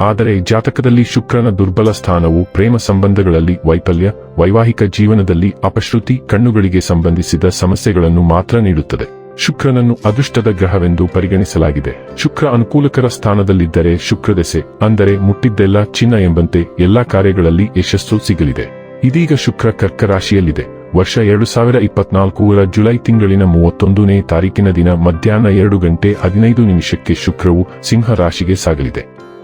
ಆದರೆ ಜಾತಕದಲ್ಲಿ ಶುಕ್ರನ ದುರ್ಬಲ ಸ್ಥಾನವು ಪ್ರೇಮ ಸಂಬಂಧಗಳಲ್ಲಿ ವೈಫಲ್ಯ, ವೈವಾಹಿಕ ಜೀವನದಲ್ಲಿ ಅಪಶ್ರುತಿ, ಕಣ್ಣುಗಳಿಗೆ ಸಂಬಂಧಿಸಿದ ಸಮಸ್ಯೆಗಳನ್ನು ಮಾತ್ರ ನೀಡುತ್ತದೆ. ಶುಕ್ರನನ್ನು ಅದೃಷ್ಟದ ಗ್ರಹವೆಂದು ಪರಿಗಣಿಸಲಾಗಿದೆ. ಶುಕ್ರ ಅನುಕೂಲಕರ ಸ್ಥಾನದಲ್ಲಿದ್ದರೆ ಶುಕ್ರದೆಸೆ ಅಂದರೆ ಮುಟ್ಟಿದ್ದೆಲ್ಲ ಚಿನ್ನ ಎಂಬಂತೆ ಎಲ್ಲಾ ಕಾರ್ಯಗಳಲ್ಲಿ ಯಶಸ್ಸು ಸಿಗಲಿದೆ. ಇದೀಗ ಶುಕ್ರ ಕರ್ಕ ರಾಶಿಯಲ್ಲಿದೆ ವರ್ಷ ಎರಡು ಸಾವಿರ ಇಪ್ಪತ್ನಾಲ್ಕರ ಜುಲೈ ತಿಂಗಳಿನ ಮೂವತ್ತೊಂದನೇ ತಾರೀಕಿನ ದಿನ ಮಧ್ಯಾಹ್ನ ಎರಡು ಗಂಟೆ ಹದಿನೈದು ನಿಮಿಷಕ್ಕೆ ಶುಕ್ರವು ಸಿಂಹ ರಾಶಿಗೆ ಸಾಗಲಿದೆ.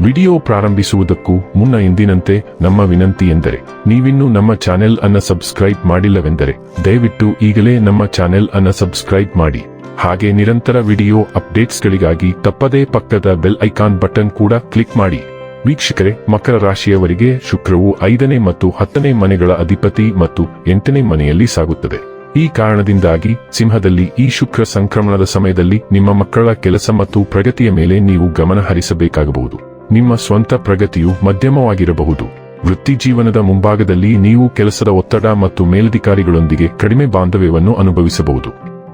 ವಿಡಿಯೋ ಪ್ರಾರಂಭಿಸುವುದಕ್ಕೂ ಮುನ್ನ ಎಂದಿನಂತೆ ನಮ್ಮ ವಿನಂತಿ ಎಂದರೆ, ನೀವಿನ್ನೂ ನಮ್ಮ ಚಾನೆಲ್ ಅನ್ನ ಸಬ್ಸ್ಕ್ರೈಬ್ ಮಾಡಿಲ್ಲವೆಂದರೆ, ದಯವಿಟ್ಟು ಈಗಲೇ ನಮ್ಮ ಚಾನೆಲ್ ಅನ್ನ ಸಬ್ಸ್ಕ್ರೈಬ್ ಮಾಡಿ. ಹಾಗೆ ನಿರಂತರ ವಿಡಿಯೋ ಅಪ್ಡೇಟ್ಸ್ಗಳಿಗಾಗಿ ತಪ್ಪದೇ ಪಕ್ಕದ ಬೆಲ್ ಐಕಾನ್ ಬಟನ್ ಕೂಡ ಕ್ಲಿಕ್ ಮಾಡಿ. ವೀಕ್ಷಕರೇ, ಮಕರ ರಾಶಿಯವರಿಗೆ ಶುಕ್ರವು ಐದನೇ ಮತ್ತು ಹತ್ತನೇ ಮನೆಗಳ ಅಧಿಪತಿ ಮತ್ತು ಎಂಟನೇ ಮನೆಯಲ್ಲಿ ಸಾಗುತ್ತದೆ. ಈ ಕಾರಣದಿಂದಾಗಿ ಸಿಂಹದಲ್ಲಿ ಈ ಶುಕ್ರ ಸಂಕ್ರಮಣದ ಸಮಯದಲ್ಲಿ ನಿಮ್ಮ ಮಕ್ಕಳ ಕೆಲಸ ಮತ್ತು ಪ್ರಗತಿಯ ಮೇಲೆ ನೀವು ಗಮನ ಹರಿಸಬೇಕಾಗಬಹುದು ನಿಮ್ಮ ಸ್ವಂತ ಪ್ರಗತಿಯು ಮಧ್ಯಮವಾಗಿರಬಹುದು. ವೃತ್ತಿ ಜೀವನದ ಮುಂಭಾಗದಲ್ಲಿ ನೀವು ಕೆಲಸದ ಒತ್ತಡ ಮತ್ತು ಮೇಲಧಿಕಾರಿಗಳೊಂದಿಗೆ ಕಡಿಮೆ ಬಾಂಧವ್ಯವನ್ನು ಅನುಭವಿಸಬಹುದು.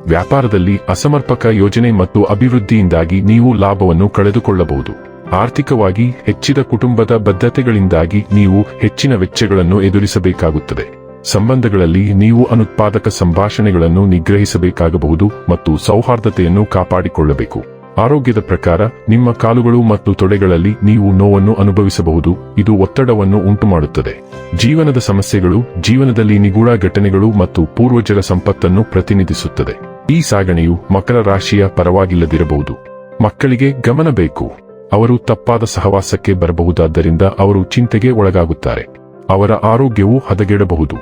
ವ್ಯಾಪಾರದಲ್ಲಿ ಅಸಮರ್ಪಕ ಯೋಜನೆ ಮತ್ತು ಅಭಿವೃದ್ಧಿಯಿಂದಾಗಿ ನೀವು ಲಾಭವನ್ನು ಕಳೆದುಕೊಳ್ಳಬಹುದು. ಆರ್ಥಿಕವಾಗಿ ಹೆಚ್ಚಿದ ಕುಟುಂಬದ ಬದ್ಧತೆಗಳಿಂದಾಗಿ ನೀವು ಹೆಚ್ಚಿನ ವೆಚ್ಚಗಳನ್ನು ಎದುರಿಸಬೇಕಾಗುತ್ತದೆ. ಸಂಬಂಧಗಳಲ್ಲಿ ನೀವು ಅನುತ್ಪಾದಕ ಸಂಭಾಷಣೆಗಳನ್ನು ನಿಗ್ರಹಿಸಬೇಕಾಗಬಹುದು ಮತ್ತು ಸೌಹಾರ್ದತೆಯನ್ನು ಕಾಪಾಡಿಕೊಳ್ಳಬೇಕು. ಆರೋಗ್ಯದ ಪ್ರಕಾರ ನಿಮ್ಮ ಕಾಲುಗಳು ಮತ್ತು ತೊಡೆಗಳಲ್ಲಿ ನೀವು ನೋವನ್ನು ಅನುಭವಿಸಬಹುದು. ಇದು ಒತ್ತಡವನ್ನು ಉಂಟುಮಾಡುತ್ತದೆ. ಜೀವನದ ಸಮಸ್ಯೆಗಳು, ಜೀವನದಲ್ಲಿ ನಿಗೂಢ ಘಟನೆಗಳು ಮತ್ತು ಪೂರ್ವಜರ ಸಂಪತ್ತನ್ನು ಪ್ರತಿನಿಧಿಸುತ್ತದೆ. ಈ ಸಾಗಣೆಯು ಮಕರ ರಾಶಿಯ ಪರವಾಗಿಲ್ಲದಿರಬಹುದು. ಮಕ್ಕಳಿಗೆ ಗಮನ ಬೇಕು. ಅವರು ತಪ್ಪಾದ ಸಹವಾಸಕ್ಕೆ ಬರಬಹುದಾದ್ದರಿಂದ ಅವರು ಚಿಂತೆಗೆ ಒಳಗಾಗುತ್ತಾರೆ. ಅವರ ಆರೋಗ್ಯವು ಹದಗೆಡಬಹುದು.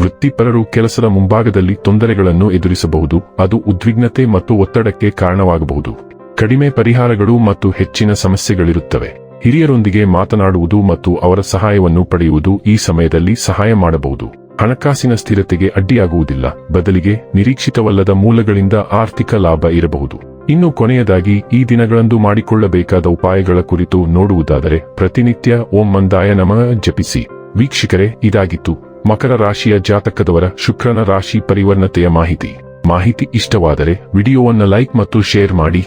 ವೃತ್ತಿಪರರು ಕೆಲಸದ ಮುಂಭಾಗದಲ್ಲಿ ತೊಂದರೆಗಳನ್ನು ಎದುರಿಸಬಹುದು. ಅದು ಉದ್ವಿಗ್ನತೆ ಮತ್ತು ಒತ್ತಡಕ್ಕೆ ಕಾರಣವಾಗಬಹುದು. ಕಡಿಮೆ ಪರಿಹಾರಗಳು ಮತ್ತು ಹೆಚ್ಚಿನ ಸಮಸ್ಯೆಗಳಿರುತ್ತವೆ. ಹಿರಿಯರೊಂದಿಗೆ ಮಾತನಾಡುವುದು ಮತ್ತು ಅವರ ಸಹಾಯವನ್ನು ಪಡೆಯುವುದು ಈ ಸಮಯದಲ್ಲಿ ಸಹಾಯ ಮಾಡಬಹುದು. ಹಣಕಾಸಿನ ಸ್ಥಿರತೆಗೆ ಅಡ್ಡಿಯಾಗುವುದಿಲ್ಲ. ಬದಲಿಗೆ ನಿರೀಕ್ಷಿತವಲ್ಲದ ಮೂಲಗಳಿಂದ ಆರ್ಥಿಕ ಲಾಭ ಇರಬಹುದು. ಇನ್ನು ಕೊನೆಯದಾಗಿ, ಈ ದಿನಗಳಂದು ಮಾಡಿಕೊಳ್ಳಬೇಕಾದ ಉಪಾಯಗಳ ಕುರಿತು ನೋಡುವುದಾದರೆ, ಪ್ರತಿನಿತ್ಯ ಓಂ ಮಂದಾಯ ನಮ ಜಪಿಸಿ. ವೀಕ್ಷಕರೇ, ಇದಾಗಿತ್ತು. ಮಕರ ರಾಶಿಯ ಜಾತಕದವರ ಶುಕ್ರನ ರಾಶಿ ಪರಿವರ್ಣತೆಯ ಮಾಹಿತಿ. ಮಾಹಿತಿ ಇಷ್ಟವಾದರೆ, ವಿಡಿಯೋವನ್ನು ಲೈಕ್ ಮತ್ತು ಶೇರ್ ಮಾಡಿ.